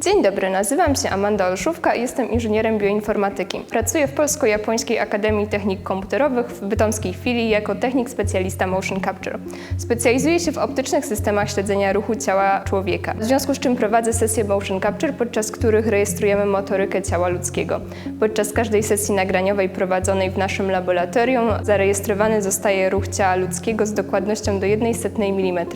Dzień dobry, nazywam się Amanda Olszówka i jestem inżynierem bioinformatyki. Pracuję w Polsko-Japońskiej Akademii Technik Komputerowych w bytomskiej filii jako technik specjalista motion capture. Specjalizuję się w optycznych systemach śledzenia ruchu ciała człowieka, w związku z czym prowadzę sesje motion capture, podczas których rejestrujemy motorykę ciała ludzkiego. Podczas każdej sesji nagraniowej prowadzonej w naszym laboratorium zarejestrowany zostaje ruch ciała ludzkiego z dokładnością do 1,1 mm.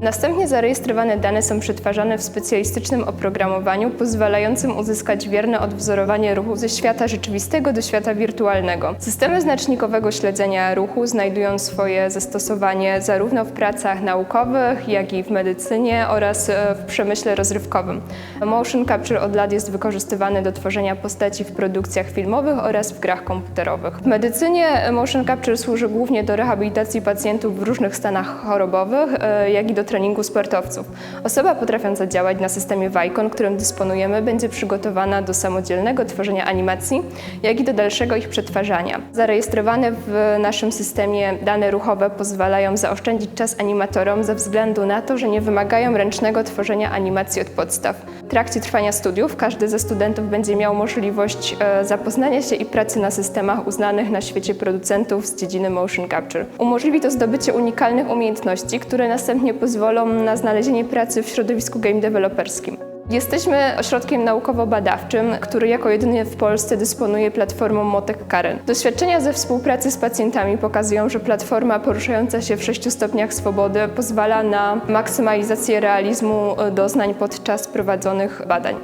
Następnie zarejestrowane dane są przetwarzane w specjalistycznym oprogramowaniu pozwalającym uzyskać wierne odwzorowanie ruchu ze świata rzeczywistego do świata wirtualnego. Systemy znacznikowego śledzenia ruchu znajdują swoje zastosowanie zarówno w pracach naukowych, jak i w medycynie oraz e, w przemyśle rozrywkowym. Motion capture od lat jest wykorzystywany do tworzenia postaci w produkcjach filmowych oraz w grach komputerowych. W medycynie motion capture służy głównie do rehabilitacji pacjentów w różnych stanach chorobowych, e, jak i do treningu sportowców. Osoba potrafiąca działać na systemie Vicon, którym dysponujemy, będzie przygotowana do samodzielnego tworzenia animacji, jak i do dalszego ich przetwarzania. Zarejestrowane w naszym systemie dane ruchowe pozwalają zaoszczędzić czas animatorom ze względu na to, że nie wymagają ręcznego tworzenia animacji od podstaw. W trakcie trwania studiów każdy ze studentów będzie miał możliwość e, zapoznania się i pracy na systemach uznanych na świecie producentów z dziedziny motion capture. Umożliwi to zdobycie unikalnych umiejętności, które następnie pozwolą na znalezienie pracy w środowisku game developerskim. Jesteśmy ośrodkiem naukowo-badawczym, który jako jedyny w Polsce dysponuje platformą Motek Karen. Doświadczenia ze współpracy z pacjentami pokazują, że platforma poruszająca się w sześciu stopniach swobody pozwala na maksymalizację realizmu e, doznań podczas prowadzonych badań.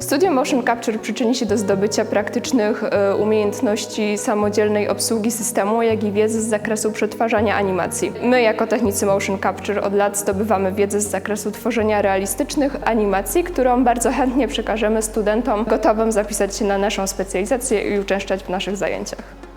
Studio Motion Capture przyczyni się do zdobycia praktycznych e, umiejętności samodzielnej obsługi systemu, jak i wiedzy z zakresu przetwarzania animacji. My, jako technicy Motion Capture, od lat zdobywamy wiedzę z zakresu tworzenia realistycznych animacji, którą bardzo chętnie przekażemy studentom gotowym zapisać się na naszą specjalizację i uczęszczać w naszych zajęciach.